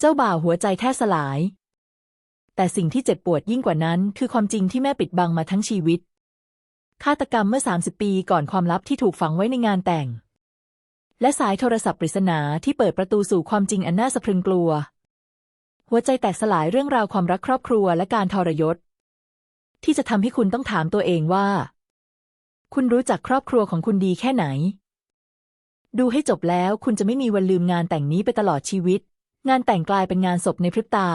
เจ้าบ่าวหัวใจแทบสลาย แต่สิ่งที่เจ็บปวดยิ่งกว่านั้น คือความจริงที่แม่ปิดบังมาทั้งชีวิต ฆาตกรรมเมื่อ 30 ปีก่อนความลับที่ถูกฝังไว้ในงานแต่ง และสายโทรศัพท์ปริศนาที่เปิดประตูสู่ความจริงอันน่าสะพรึงกลัว หัวใจแตกสลายเรื่องราวความรักครอบครัวและการทรยศ ที่จะทำให้คุณต้องถามตัวเองว่า คุณรู้จักครอบครัวของคุณดีแค่ไหน ดูให้จบแล้วคุณจะไม่มีวันลืมงานแต่งนี้ไปตลอดชีวิต งานแต่งกลายเป็นงานศพในพริบตา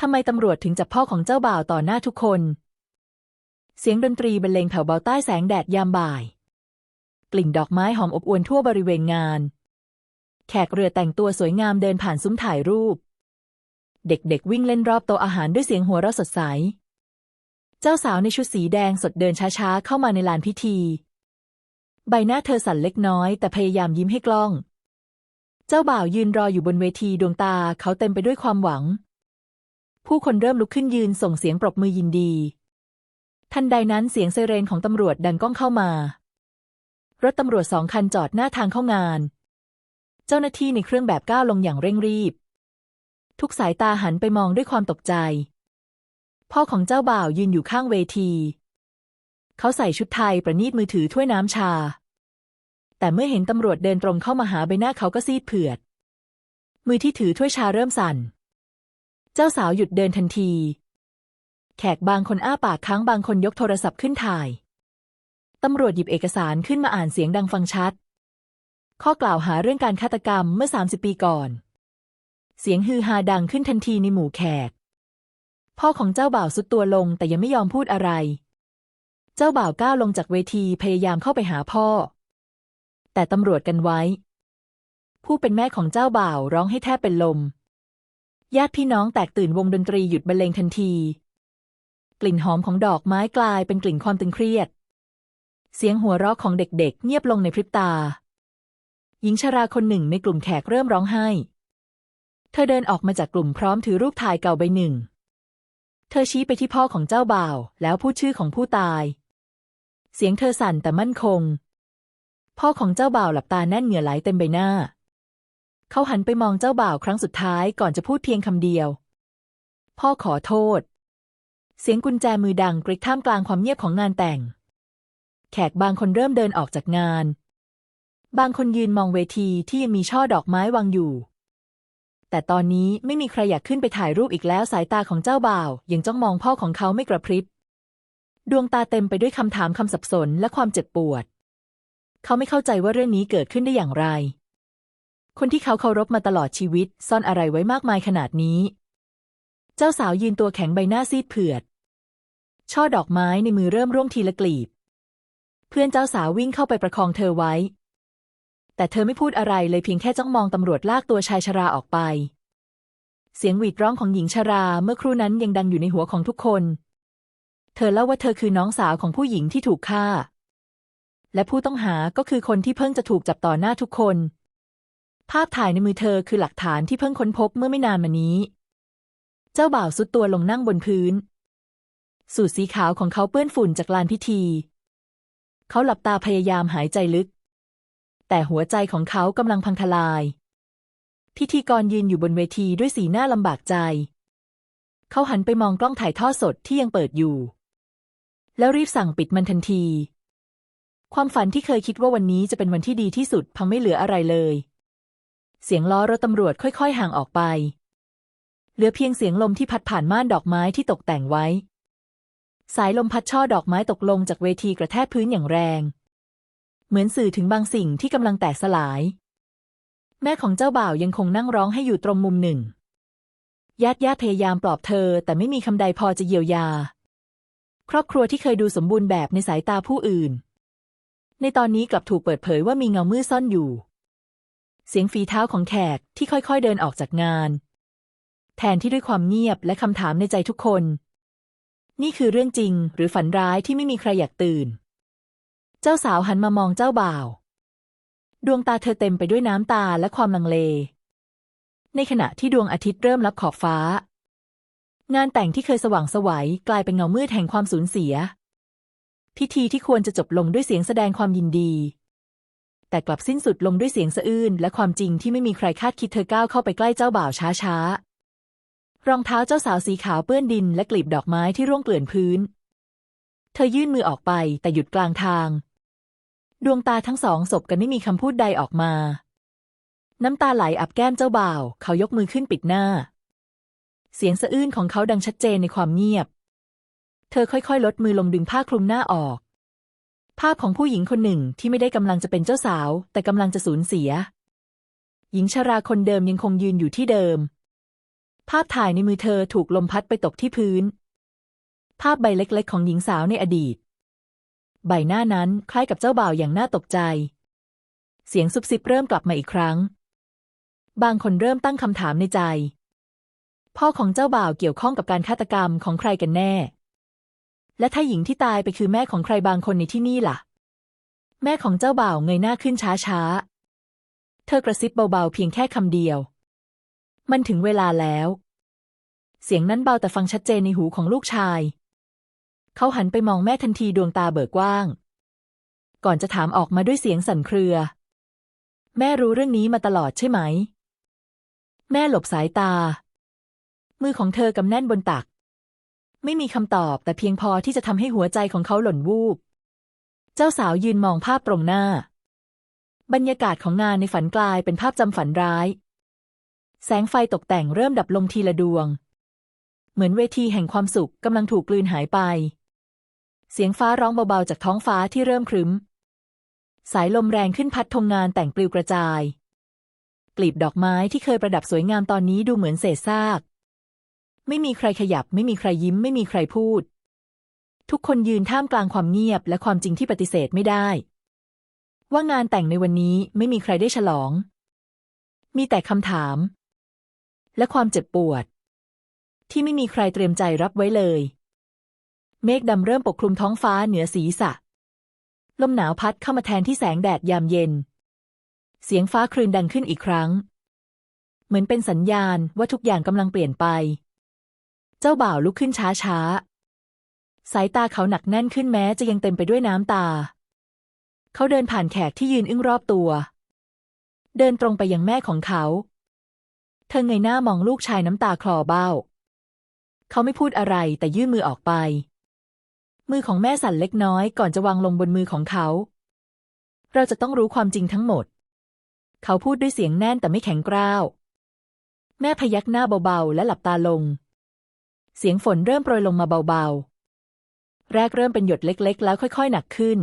ทำไมตำรวจถึงจับพ่อของเจ้าบ่าวต่อหน้าทุกคน เสียงดนตรีบรรเลงแผ่วเบาใต้แสงแดดยามบ่าย กลิ่นดอกไม้หอมอบอวลทั่วบริเวณงาน แขกเรือแต่งตัวสวยงามเดินผ่านซุ้มถ่ายรูป เด็กๆวิ่งเล่นรอบโต๊ะอาหารด้วยเสียงหัวเราะสดใส เจ้าสาวในชุดสีแดงสดเดินช้าๆเข้ามาในลานพิธี ใบหน้าเธอสั่นเล็กน้อยแต่พยายามยิ้มให้กล้อง เจ้าบ่าวยืนรออยู่บนเวทีดวงตาเขาเต็มไปด้วยความหวัง ผู้คนเริ่มลุกขึ้นยืนส่งเสียงปรบมือยินดี ทันใดนั้นเสียงไซเรนของตำรวจดังก้องเข้ามารถตำรวจสองคันจอดหน้าทางเข้างาน เจ้าหน้าที่ในเครื่องแบบก้าวลงอย่างเร่งรีบ ทุกสายตาหันไปมองด้วยความตกใจ พ่อของเจ้าบ่าวยืนอยู่ข้างเวที เขาใส่ชุดไทยประนีตมือถือถ้วยน้ำชา แต่เมื่อเห็นตำรวจเดินตรงเข้ามาหาใบหน้าเขาก็ซีดเผือด มือที่ถือถ้วยชาเริ่มสั่น เจ้าสาวหยุดเดินทันที แขกบางคนอ้าปากค้างบางคนยกโทรศัพท์ขึ้นถ่าย ตำรวจหยิบเอกสารขึ้นมาอ่านเสียงดังฟังชัด ข้อกล่าวหาเรื่องการฆาตกรรมเมื่อ 30 ปีก่อน เสียงฮือฮาดังขึ้นทันทีในหมู่แขก พ่อของเจ้าบ่าวสุดตัวลงแต่ยังไม่ยอมพูดอะไร เจ้าบ่าวก้าวลงจากเวทีพยายามเข้าไปหาพ่อ แต่ตำรวจกันไว้ ผู้เป็นแม่ของเจ้าบ่าวร้องให้แทบเป็นลม ญาติพี่น้องแตกตื่นวงดนตรีหยุดบรรเลงทันที กลิ่นหอมของดอกไม้กลายเป็นกลิ่นความตึงเครียด เสียงหัวเราะของเด็กๆ เงียบลงในพริบตา หญิงชราคนหนึ่งในกลุ่มแขกเริ่มร้องไห้ เธอเดินออกมาจากกลุ่มพร้อมถือรูปถ่ายเก่าใบหนึ่ง เธอชี้ไปที่พ่อของเจ้าบ่าว แล้วพูดชื่อของผู้ตาย เสียงเธอสั่นแต่มั่นคง พ่อของเจ้าบ่าวหลับตาแน่นเหงื่อไหลเต็มใบหน้า เขาหันไปมองเจ้าบ่าวครั้งสุดท้ายก่อนจะพูดเพียงคำเดียว พ่อขอโทษ เสียงกุญแจมือดังกริกท่ามกลางความเงียบของงานแต่ง แขกบางคนเริ่มเดินออกจากงาน บางคนยืนมองเวทีที่ยังมีช่อดอกไม้วางอยู่ แต่ตอนนี้ไม่มีใครอยากขึ้นไปถ่ายรูปอีกแล้วสายตาของเจ้าบ่าวยังจ้องมองพ่อของเขาไม่กระพริบดวงตาเต็มไปด้วยคำถามคำสับสนและความเจ็บปวด เขาไม่เข้าใจว่าเรื่องนี้เกิดขึ้นได้อย่างไร คนที่เขาเคารพมาตลอดชีวิต ซ่อนอะไรไว้มากมายขนาดนี้ เจ้าสาวยืนตัวแข็งใบหน้าซีดเผือด ช่อดอกไม้ในมือเริ่มร่วงทีละกลีบ เพื่อนเจ้าสาววิ่งเข้าไปประคองเธอไว้ แต่เธอไม่พูดอะไรเลยเพียงแค่จ้องมองตำรวจลากตัวชายชราออกไป เสียงหวีดร้องของหญิงชราเมื่อครู่นั้นยังดังอยู่ในหัวของทุกคน เธอเล่าว่าเธอคือน้องสาวของผู้หญิงที่ถูกฆ่า และผู้ต้องหาก็คือคนที่เพิ่งจะถูกจับต่อหน้าทุกคน ภาพถ่ายในมือเธอคือหลักฐานที่เพิ่งค้นพบเมื่อไม่นานมานี้ เจ้าบ่าวสุดตัวลงนั่งบนพื้น สูทสีขาวของเขาเปื้อนฝุ่นจากลานพิธี เขาหลับตาพยายามหายใจลึก แต่หัวใจของเขากำลังพังทลาย พิธีกรยืนอยู่บนเวทีด้วยสีหน้าลำบากใจ เขาหันไปมองกล้องถ่ายทอดสดที่ยังเปิดอยู่ แล้วรีบสั่งปิดมันทันที ความฝันที่เคยคิดว่าวันนี้จะเป็นวันที่ดีที่สุดพังไม่เหลืออะไรเลย เสียงล้อรถตำรวจค่อยๆ ห่างออกไป เหลือเพียงเสียงลมที่พัดผ่านม่านดอกไม้ที่ตกแต่งไว้ สายลมพัดช่อดอกไม้ตกลงจากเวทีกระแทกพื้นอย่างแรง เหมือนสื่อถึงบางสิ่งที่กำลังแตกสลาย แม่ของเจ้าบ่าวยังคงนั่งร้องให้อยู่ตรงมุมหนึ่ง ญาติญาติพยายามปลอบเธอ แต่ไม่มีคำใดพอจะเยียวยา ครอบครัวที่เคยดูสมบูรณ์แบบในสายตาผู้อื่น ในตอนนี้กลับถูกเปิดเผยว่ามีเงามืดซ่อนอยู่ เสียงฝีเท้าของแขกที่ค่อยๆเดินออกจากงาน แทนที่ด้วยความเงียบและคำถามในใจทุกคน นี่คือเรื่องจริงหรือฝันร้ายที่ไม่มีใครอยากตื่น เจ้าสาวหันมามองเจ้าบ่าว ดวงตาเธอเต็มไปด้วยน้ำตาและความลังเล ในขณะที่ดวงอาทิตย์เริ่มลับขอบฟ้า งานแต่งที่เคยสว่างสวัยกลายเป็นเงามืดแห่งความสูญเสีย พิธีที่ควรจะจบลงด้วยเสียงแสดงความยินดี แต่กลับสิ้นสุดลงด้วยเสียงสะอื้นและความจริงที่ไม่มีใครคาดคิดเธอก้าวเข้าไปใกล้เจ้าบ่าวช้าๆ รองเท้าเจ้าสาวสีขาวเปื้อนดินและกลีบดอกไม้ที่ร่วงเกลื่อนพื้น เธอยื่นมือออกไปแต่หยุดกลางทาง ดวงตาทั้งสองสบกันไม่มีคำพูดใดออกมา น้ำตาไหลอับแก้มเจ้าบ่าว เขายกมือขึ้นปิดหน้า เสียงสะอื้นของเขาดังชัดเจนในความเงียบ เธอค่อยๆ ลดมือลงดึงผ้าคลุมหน้าออก ภาพของผู้หญิงคนหนึ่งที่ไม่ได้กำลังจะเป็นเจ้าสาว แต่กำลังจะสูญเสีย หญิงชราคนเดิมยังคงยืนอยู่ที่เดิม ภาพถ่ายในมือเธอถูกลมพัดไปตกที่พื้น ภาพใบเล็กๆ ของหญิงสาวในอดีต ใบหน้านั้นคล้ายกับเจ้าบ่าวอย่างน่าตกใจ เสียงซุบซิบเริ่มกลับมาอีกครั้ง บางคนเริ่มตั้งคำถามในใจ พ่อของเจ้าบ่าวเกี่ยวข้องกับการฆาตกรรมของใครกันแน่ และถ้าหญิงที่ตายไปคือแม่ของใครบางคนในที่นี่ล่ะ แม่ของเจ้าบ่าวเงยหน้าขึ้นช้าๆ เธอกระซิบเบาๆเพียงแค่คำเดียว มันถึงเวลาแล้ว เสียงนั้นเบาแต่ฟังชัดเจนในหูของลูกชาย เขาหันไปมองแม่ทันทีดวงตาเบิกกว้าง ก่อนจะถามออกมาด้วยเสียงสั่นเครือ แม่รู้เรื่องนี้มาตลอดใช่ไหม แม่หลบสายตา มือของเธอกำแน่นบนตัก ไม่มีคำตอบแต่เพียงพอที่จะทำให้หัวใจของเขาหล่นวูบ เจ้าสาวยืนมองภาพตรงหน้า บรรยากาศของงานในฝันกลายเป็นภาพจำฝันร้าย แสงไฟตกแต่งเริ่มดับลงทีละดวง เหมือนเวทีแห่งความสุขกำลังถูกกลืนหายไป เสียงฟ้าร้องเบาๆจากท้องฟ้าที่เริ่มครึ้ม สายลมแรงขึ้นพัดธงงานแต่งปลิวกระจายกลีบดอกไม้ที่เคยประดับสวยงามตอนนี้ดูเหมือนเศษซาก ไม่มีใครขยับ ไม่มีใครยิ้ม ไม่มีใครพูด ทุกคนยืนท่ามกลางความเงียบและความจริงที่ปฏิเสธไม่ได้ ว่างานแต่งในวันนี้ไม่มีใครได้ฉลอง มีแต่คำถาม และความเจ็บปวด ที่ไม่มีใครเตรียมใจรับไว้เลย เมฆดำเริ่มปกคลุมท้องฟ้าเหนือศีรษะ ลมหนาวพัดเข้ามาแทนที่แสงแดดยามเย็น เสียงฟ้าคลื่นดังขึ้นอีกครั้ง เหมือนเป็นสัญญาณว่าทุกอย่างกำลังเปลี่ยนไป เจ้าบ่าวลุกขึ้นช้าช้า สายตาเขาหนักแน่นขึ้นแม้จะยังเต็มไปด้วยน้ำตา เขาเดินผ่านแขกที่ยืนอึ้งรอบตัว เดินตรงไปยังแม่ของเขา เธอเงยหน้ามองลูกชายน้ำตาคลอเบ้า เขาไม่พูดอะไรแต่ยื่นมือออกไป มือของแม่สั่นเล็กน้อยก่อนจะวางลงบนมือของเขา เราจะต้องรู้ความจริงทั้งหมด เขาพูดด้วยเสียงแน่นแต่ไม่แข็งกร้าว แม่พยักหน้าเบาๆและหลับตาลง เสียงฝนเริ่มโปรยลงมาเบาๆ แรกเริ่มเป็นหยดเล็กๆ แล้วค่อยๆ หนักขึ้น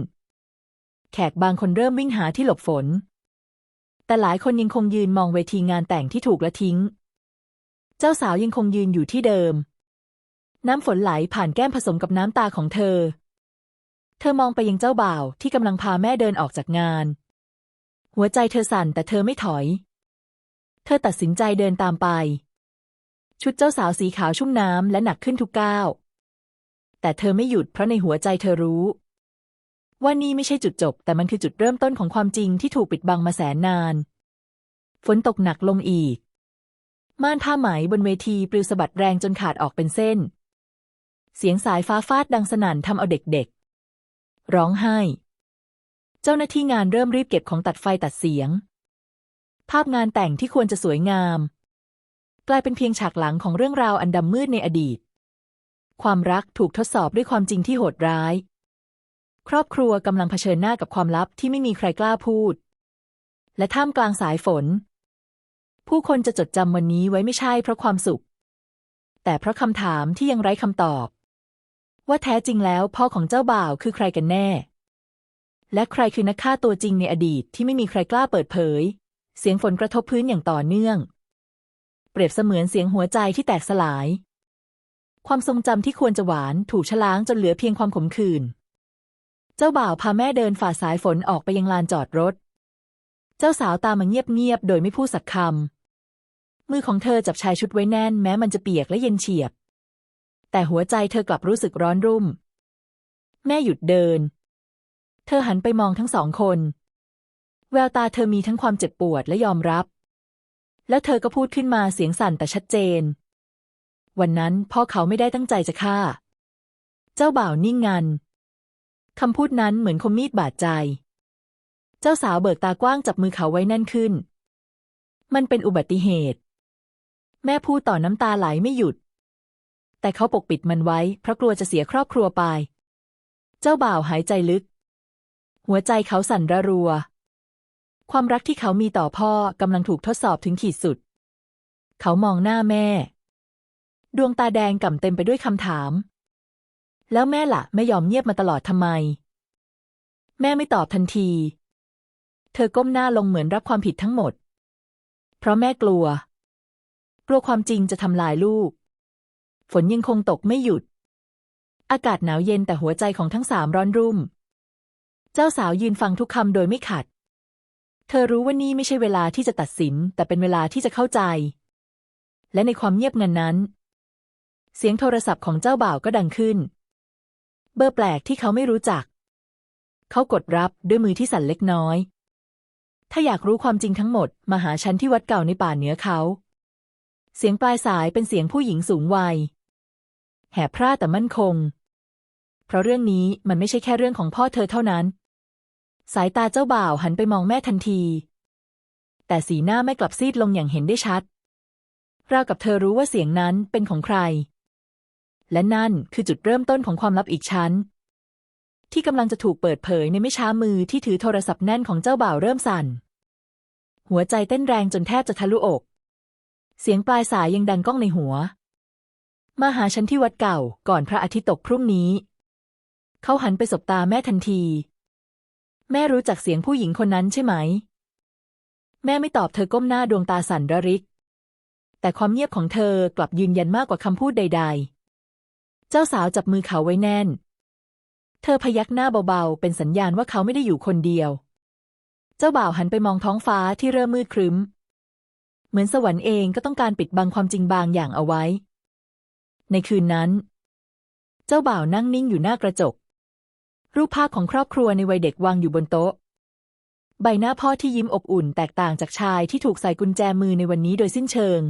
แขกบางคนเริ่มวิ่งหาที่หลบฝน แต่หลายคนยังคงยืนมองเวทีงานแต่งที่ถูกละทิ้ง เจ้าสาวยังคงยืนอยู่ที่เดิม น้ำฝนไหลผ่านแก้มผสมกับน้ำตาของเธอ เธอมองไปยังเจ้าบ่าวที่กำลังพาแม่เดินออกจากงาน หัวใจเธอสั่นแต่เธอไม่ถอย เธอตัดสินใจเดินตามไป ชุดเจ้าสาวสีขาวชุ่มน้ำและหนักขึ้นทุกก้าว แต่เธอไม่หยุดเพราะในหัวใจเธอรู้ ว่านี่ไม่ใช่จุดจบ แต่มันคือจุดเริ่มต้นของความจริงที่ถูกปิดบังมาแสนนาน ฝนตกหนักลงอีก ม่านผ้าไหมบนเวทีปลิวสะบัดแรงจนขาดออกเป็นเส้น เสียงสายฟ้าฟาดดังสนั่นทำเอาเด็กๆ ร้องไห้ เจ้าหน้าที่งานเริ่มรีบเก็บของตัดไฟตัดเสียง ภาพงานแต่งที่ควรจะสวยงาม กลายเป็นเพียงฉากหลังของเรื่องราวอันดำมืดในอดีต ความรักถูกทดสอบด้วยความจริงที่โหดร้าย ครอบครัวกำลังเผชิญหน้ากับความลับที่ไม่มีใครกล้าพูด และท่ามกลางสายฝน ผู้คนจะจดจำวันนี้ไว้ไม่ใช่เพราะความสุข แต่เพราะคำถามที่ยังไร้คำตอบ ว่าแท้จริงแล้วพ่อของเจ้าบ่าวคือใครกันแน่ และใครคือนักฆ่าตัวจริงในอดีตที่ไม่มีใครกล้าเปิดเผย เสียงฝนกระทบพื้นอย่างต่อเนื่อง เปรียบเสมือนเสียงหัวใจที่แตกสลาย ความทรงจำที่ควรจะหวานถูกชะล้างจนเหลือเพียงความขมขื่นเจ้าบ่าวพาแม่เดินฝ่าสายฝนออกไปยังลานจอดรถ เจ้าสาวตามมาเงียบๆโดยไม่พูดสักคำ มือของเธอจับชายชุดไว้แน่นแม้มันจะเปียกและเย็นเฉียบ แต่หัวใจเธอกลับรู้สึกร้อนรุ่ม แม่หยุดเดิน เธอหันไปมองทั้งสองคน แววตาเธอมีทั้งความเจ็บปวดและยอมรับ แล้วเธอก็พูดขึ้นมาเสียงสั่นแต่ชัดเจน วันนั้นพ่อเขาไม่ได้ตั้งใจจะฆ่า เจ้าบ่าวนิ่งงันคำพูดนั้นเหมือนคมมีดบาดใจ เจ้าสาวเบิกตากว้างจับมือเขาไว้แน่นขึ้น มันเป็นอุบัติเหตุ แม่พูดต่อน้ำตาไหลไม่หยุด แต่เขาปกปิดมันไว้เพราะกลัวจะเสียครอบครัวไป เจ้าบ่าวหายใจลึก หัวใจเขาสั่นระรัว ความรักที่เขามีต่อพ่อกำลังถูกทดสอบถึงขีดสุด เขามองหน้าแม่ ดวงตาแดงก่ำเต็มไปด้วยคำถาม แล้วแม่ละ่ะไม่ยอมเงียบมาตลอดทำไม แม่ไม่ตอบทันที เธอก้มหน้าลงเหมือนรับความผิดทั้งหมด เพราะแม่กลัว กลัวความจริงจะทำลายลูก ฝนยังคงตกไม่หยุด อากาศหนาวเย็นแต่หัวใจของทั้งสามร้อนรุ่ม เจ้าสาวยืนฟังทุกคำโดยไม่ขัด เธอรู้ว่านี่ไม่ใช่เวลาที่จะตัดสิน แต่เป็นเวลาที่จะเข้าใจ และในความเงียบงันนั้น เสียงโทรศัพท์ของเจ้าบ่าวก็ดังขึ้น เบอร์แปลกที่เขาไม่รู้จัก เขากดรับด้วยมือที่สั่นเล็กน้อย ถ้าอยากรู้ความจริงทั้งหมด มาหาฉันที่วัดเก่าในป่าเหนือเขา เสียงปลายสายเป็นเสียงผู้หญิงสูงวัย แหบพร่าแต่มั่นคง เพราะเรื่องนี้มันไม่ใช่แค่เรื่องของพ่อเธอเท่านั้น สายตาเจ้าบ่าวหันไปมองแม่ทันที แต่สีหน้าไม่กลับซีดลงอย่างเห็นได้ชัด ราวกับเธอรู้ว่าเสียงนั้นเป็นของใคร และนั่นคือจุดเริ่มต้นของความลับอีกชั้น ที่กำลังจะถูกเปิดเผยในไม่ช้ามือที่ถือโทรศัพท์แน่นของเจ้าบ่าวเริ่มสั่น หัวใจเต้นแรงจนแทบจะทะลุอก เสียงปลายสายยังดังก้องในหัว มาหาฉันที่วัดเก่าก่อนพระอาทิตย์ตกพรุ่งนี้ เขาหันไปสบตาแม่ทันที แม่รู้จักเสียงผู้หญิงคนนั้นใช่ไหม แม่ไม่ตอบเธอก้มหน้าดวงตาสั่นระริก แต่ความเงียบของเธอกลับยืนยันมากกว่าคำพูดใด ๆ เจ้าสาวจับมือเขาไว้แน่น เธอพยักหน้าเบาๆ เป็นสัญญาณว่าเขาไม่ได้อยู่คนเดียว เจ้าบ่าวหันไปมองท้องฟ้าที่เริ่มมืดครึ้ม เหมือนสวรรค์เองก็ต้องการปิดบังความจริงบางอย่างเอาไว้ ในคืนนั้น เจ้าบ่าวนั่งนิ่งอยู่หน้ากระจก รูปภาพของครอบครัวในวัยเด็กวางอยู่บนโต๊ะ ใบหน้าพ่อที่ยิ้มอบอุ่นแตกต่างจากชายที่ถูกใส่กุญแจมือในวันนี้โดยสิ้นเชิง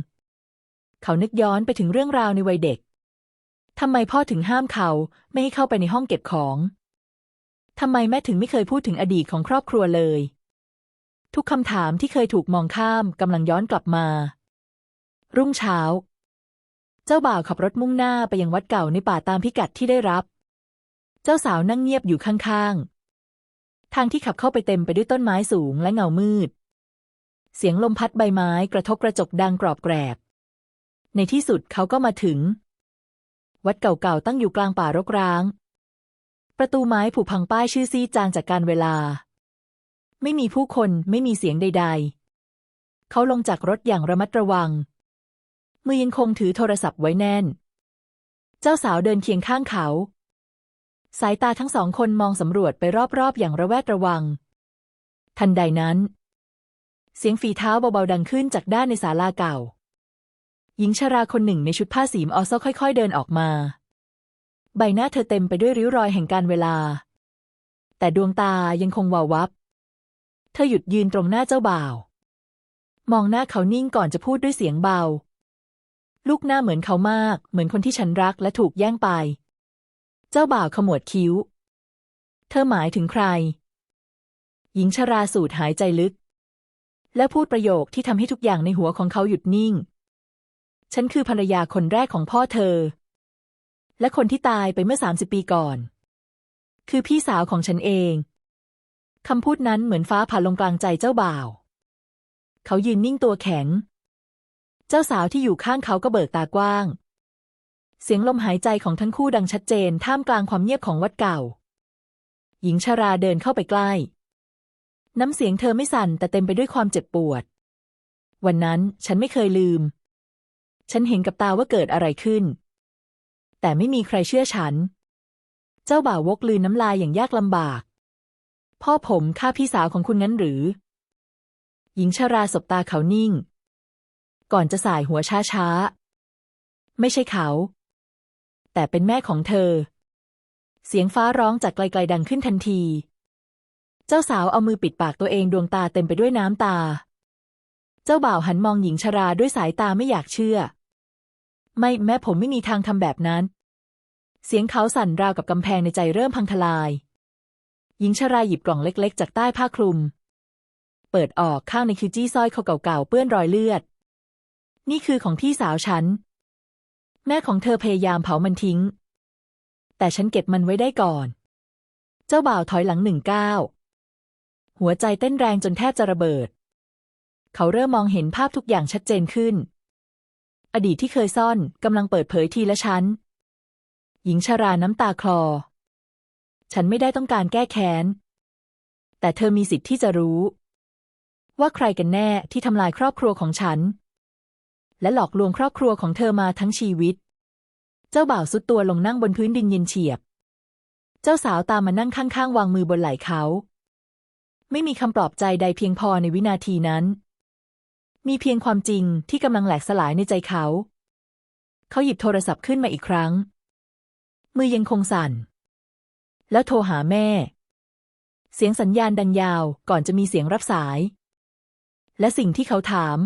เขานึกย้อนไปถึงเรื่องราวในวัยเด็กทำไมพ่อถึงห้ามเขาไม่ให้เข้าไปในห้องเก็บของทำไมแม่ถึงไม่เคยพูดถึงอดีตของครอบครัวเลย ทุกคำถามที่เคยถูกมองข้ามกำลังย้อนกลับมา รุ่งเช้า เจ้าบ่าวขับรถมุ่งหน้าไปยังวัดเก่าในป่าตามพิกัดที่ได้รับ เจ้าสาวนั่งเงียบอยู่ข้างๆ ทางที่ขับเข้าไปเต็มไปด้วยต้นไม้สูงและเงามืด เสียงลมพัดใบไม้กระทบกระจกดังกรอบแกรบ ในที่สุดเขาก็มาถึง วัดเก่าๆตั้งอยู่กลางป่ารกร้าง ประตูไม้ผุพังป้ายชื่อซีจางจากการเวลา ไม่มีผู้คนไม่มีเสียงใด ๆ เขาลงจากรถอย่างระมัดระวัง มือยังคงถือโทรศัพท์ไว้แน่น เจ้าสาวเดินเคียงข้างเขา สายตาทั้งสองคนมองสำรวจไปรอบๆ อย่างระแวดระวัง ทันใดนั้น เสียงฝีเท้าเบาๆดังขึ้นจากด้านในศาลาเก่า หญิงชราคนหนึ่งในชุดผ้าสีมออโซค่อย ๆ เดินออกมา ใบหน้าเธอเต็มไปด้วยริ้วรอยแห่งการเวลา แต่ดวงตายังคงวาววับ เธอหยุดยืนตรงหน้าเจ้าบ่าว มองหน้าเขานิ่งก่อนจะพูดด้วยเสียงเบา ลูกหน้าเหมือนเขามาก เหมือนคนที่ฉันรักและถูกแย่งไป เจ้าบ่าวขมวดคิ้ว เธอหมายถึงใคร หญิงชราสูดหายใจลึก และพูดประโยคที่ทำให้ทุกอย่างในหัวของเขาหยุดนิ่ง ฉันคือภรรยาคนแรกของพ่อเธอ และคนที่ตายไปเมื่อสามสิบปีก่อน คือพี่สาวของฉันเองคำพูดนั้นเหมือนฟ้าผ่าลงกลางใจเจ้าบ่าว เขายืนนิ่งตัวแข็ง เจ้าสาวที่อยู่ข้างเขาก็เบิกตากว้าง เสียงลมหายใจของทั้งคู่ดังชัดเจนท่ามกลางความเงียบของวัดเก่า หญิงชาราเดินเข้าไปใกล้ น้ำเสียงเธอไม่สั่นแต่เต็มไปด้วยความเจ็บปวด วันนั้นฉันไม่เคยลืม ฉันเห็นกับตาว่าเกิดอะไรขึ้น แต่ไม่มีใครเชื่อฉัน เจ้าบ่าววกลืนน้ำลายอย่างยากลำบาก พ่อผมฆ่าพี่สาวของคุณงั้นหรือ หญิงชาราสบตาเขานิ่ง ก่อนจะสายหัวช้าๆไม่ใช่เขา แต่เป็นแม่ของเธอ เสียงฟ้าร้องจากไกลๆดังขึ้นทันที เจ้าสาวเอามือปิดปากตัวเองดวงตาเต็มไปด้วยน้ำตา เจ้าบ่าวหันมองหญิงชราด้วยสายตาไม่อยากเชื่อ ไม่แม่ผมไม่มีทางทำแบบนั้น เสียงเขาสั่นราวกับกำแพงในใจเริ่มพังทลาย หญิงชราหยิบกล่องเล็ก ๆ จากใต้ผ้าคลุม เปิดออกข้างในคือจี้สร้อยคอเก่าๆเปื้อนรอยเลือดนี่คือของพี่สาวฉัน แม่ของเธอพยายามเผามันทิ้ง แต่ฉันเก็บมันไว้ได้ก่อน เจ้าบ่าวถอยหลังหนึ่งก้าวหัวใจเต้นแรงจนแทบจะระเบิด เขาเริ่มมองเห็นภาพทุกอย่างชัดเจนขึ้น อดีตที่เคยซ่อนกำลังเปิดเผยทีละชั้น หญิงชราน้ำตาคลอ ฉันไม่ได้ต้องการแก้แค้น แต่เธอมีสิทธิ์ที่จะรู้ ว่าใครกันแน่ที่ทำลายครอบครัวของฉัน และหลอกลวงครอบครัวของเธอมาทั้งชีวิต เจ้าบ่าวสุดตัวลงนั่งบนพื้นดินเย็นเฉียบ เจ้าสาวตามมานั่งข้างๆ วางมือบนไหล่เขา ไม่มีคำปลอบใจใดเพียงพอในวินาทีนั้น มีเพียงความจริงที่กำลังแหลกสลายในใจเขา เขาหยิบโทรศัพท์ขึ้นมาอีกครั้ง มือยังคงสั่น แล้วโทรหาแม่ เสียงสัญญาณดังยาวก่อนจะมีเสียงรับสายและสิ่งที่เขาถาม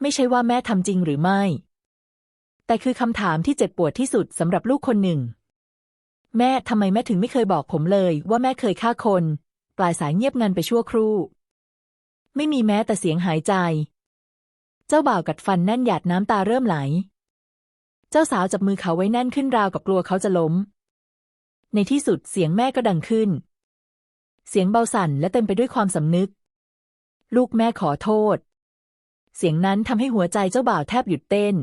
ไม่ใช่ว่าแม่ทำจริงหรือไม่ แต่คือคำถามที่เจ็บปวดที่สุดสำหรับลูกคนหนึ่ง แม่ทำไมแม่ถึงไม่เคยบอกผมเลย ว่าแม่เคยฆ่าคน ปลายสายเงียบงันไปชั่วครู่ ไม่มีแม้แต่เสียงหายใจ เจ้าบ่าวกัดฟันแน่นหยาดน้ำตาเริ่มไหล เจ้าสาวจับมือเขาไว้แน่นขึ้นราวกับกลัวเขาจะล้ม ในที่สุดเสียงแม่ก็ดังขึ้น เสียงเบาสั่นและเต็มไปด้วยความสำนึก ลูกแม่ขอโทษ เสียงนั้นทำให้หัวใจเจ้าบ่าวแทบหยุดเต้น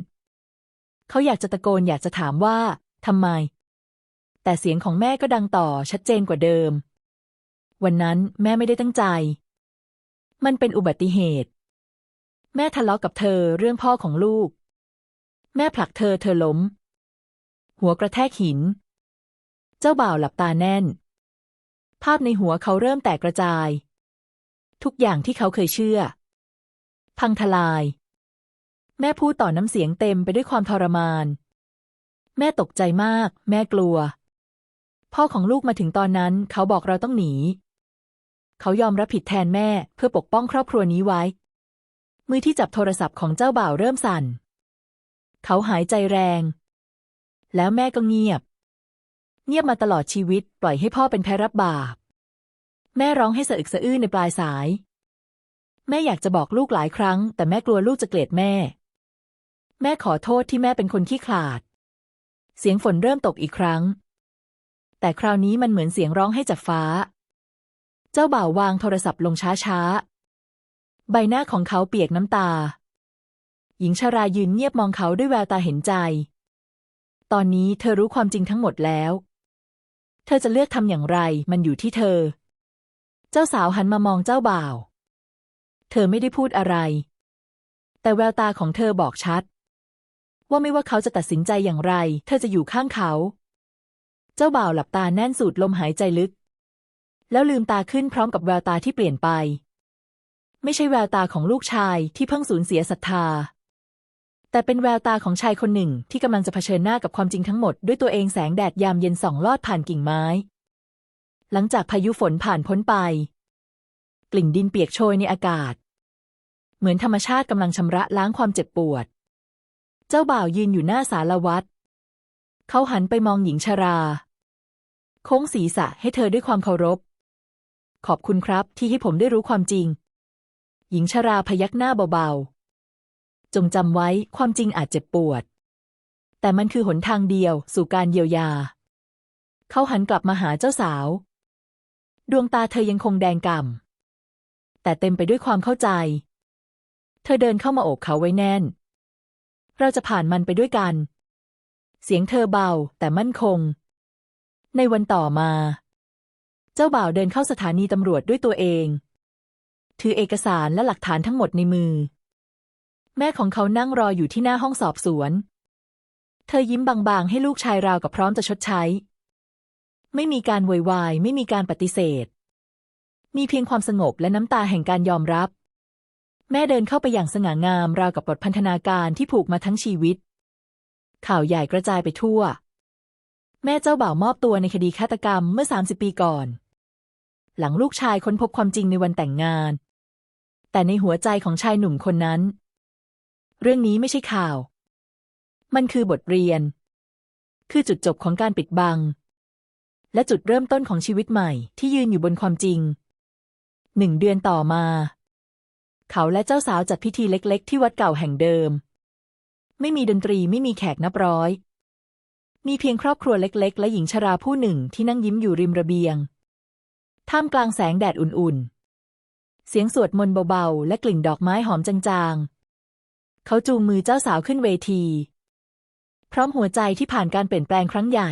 เขาอยากจะตะโกนอยากจะถามว่าทำไม แต่เสียงของแม่ก็ดังต่อชัดเจนกว่าเดิม วันนั้นแม่ไม่ได้ตั้งใจ มันเป็นอุบัติเหตุ แม่ทะเลาะกับเธอเรื่องพ่อของลูก แม่ผลักเธอเธอล้ม หัวกระแทกหิน เจ้าบ่าวหลับตาแน่น ภาพในหัวเขาเริ่มแตกกระจาย ทุกอย่างที่เขาเคยเชื่อ พังทลาย แม่พูดต่อน้ำเสียงเต็มไปด้วยความทรมาน แม่ตกใจมาก แม่กลัว พ่อของลูกมาถึงตอนนั้น เขาบอกเราต้องหนี เขายอมรับผิดแทนแม่เพื่อปกป้องครอบครัวนี้ไว้ มือที่จับโทรศัพท์ของเจ้าบ่าวเริ่มสั่น เขาหายใจแรง แล้วแม่ก็เงียบ เงียบมาตลอดชีวิต ปล่อยให้พ่อเป็นแพ้รับบาป แม่ร้องให้สะอึกสะอื้นในปลายสาย แม่อยากจะบอกลูกหลายครั้ง แต่แม่กลัวลูกจะเกลียดแม่ แม่ขอโทษที่แม่เป็นคนขี้ขลาด เสียงฝนเริ่มตกอีกครั้ง แต่คราวนี้มันเหมือนเสียงร้องให้จากฟ้า เจ้าบ่าววางโทรศัพท์ลงช้าๆ ใบหน้าของเขาเปียกน้ำตา หญิงชารายืนเงียบมองเขาด้วยแววตาเห็นใจ ตอนนี้เธอรู้ความจริงทั้งหมดแล้ว เธอจะเลือกทำอย่างไรมันอยู่ที่เธอ เจ้าสาวหันมามองเจ้าบ่าว เธอไม่ได้พูดอะไร แต่แววตาของเธอบอกชัด ว่าไม่ว่าเขาจะตัดสินใจอย่างไร เธอจะอยู่ข้างเขา เจ้าบ่าวหลับตาแน่นสูดลมหายใจลึก แล้วลืมตาขึ้นพร้อมกับแววตาที่เปลี่ยนไป ไม่ใช่แววตาของลูกชายที่เพิ่งสูญเสียศรัทธา แต่เป็นแววตาของชายคนหนึ่งที่กำลังจะเผชิญหน้ากับความจริงทั้งหมดด้วยตัวเองแสงแดดยามเย็นส่องลอดผ่านกิ่งไม้ หลังจากพายุฝนผ่านพ้นไป ลิ่นดินเปียกโชยในอากาศ เหมือนธรรมชาติกำลังชำระล้างความเจ็บปวด เจ้าบ่าวยืนอยู่หน้าศาลวัดเขาหันไปมองหญิงชรา โค้งศีรษะให้เธอด้วยความเคารพ ขอบคุณครับที่ให้ผมได้รู้ความจริง หญิงชราพยักหน้าเบาๆ จงจำไว้ความจริงอาจเจ็บปวด แต่มันคือหนทางเดียวสู่การเยียวยา เขาหันกลับมาหาเจ้าสาว ดวงตาเธอยังคงแดงก่ำ แต่เต็มไปด้วยความเข้าใจ เธอเดินเข้ามาโอบเขาไว้แน่น เราจะผ่านมันไปด้วยกัน เสียงเธอเบาแต่มั่นคง ในวันต่อมา เจ้าบ่าวเดินเข้าสถานีตำรวจด้วยตัวเอง ถือเอกสารและหลักฐานทั้งหมดในมือ แม่ของเขานั่งรออยู่ที่หน้าห้องสอบสวน เธอยิ้มบางๆ ให้ลูกชายราวกับพร้อมจะชดใช้ ไม่มีการโวยวาย ไม่มีการปฏิเสธ มีเพียงความสงบและน้ำตาแห่งการยอมรับ แม่เดินเข้าไปอย่างสง่างามราวกับบทพันธนาการที่ผูกมาทั้งชีวิต ข่าวใหญ่กระจายไปทั่ว แม่เจ้าบ่าวมอบตัวในคดีฆาตกรรมเมื่อ 30 ปีก่อน หลังลูกชายค้นพบความจริงในวันแต่งงาน แต่ในหัวใจของชายหนุ่มคนนั้น เรื่องนี้ไม่ใช่ข่าว มันคือบทเรียน คือจุดจบของการปิดบัง และจุดเริ่มต้นของชีวิตใหม่ที่ยืนอยู่บนความจริง หนึ่งเดือนต่อมา เขาและเจ้าสาวจัดพิธีเล็กๆ ที่วัดเก่าแห่งเดิม ไม่มีดนตรีไม่มีแขกนับร้อย มีเพียงครอบครัวเล็กๆ และหญิงชราผู้หนึ่งที่นั่งยิ้มอยู่ริมระเบียง ท่ามกลางแสงแดดอุ่นๆ เสียงสวดมนต์เบาๆ และกลิ่นดอกไม้หอมจางๆ เขาจูงมือเจ้าสาวขึ้นเวที พร้อมหัวใจที่ผ่านการเปลี่ยนแปลงครั้งใหญ่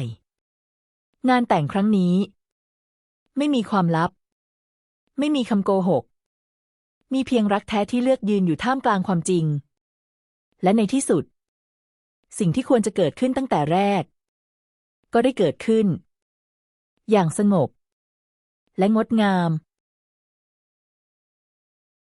งานแต่งครั้งนี้ ไม่มีความลับ ไม่มีคำโกหก มีเพียงรักแท้ที่เลือกยืนอยู่ท่ามกลางความจริง และในที่สุด สิ่งที่ควรจะเกิดขึ้นตั้งแต่แรก ก็ได้เกิดขึ้น อย่างสงบ และงดงาม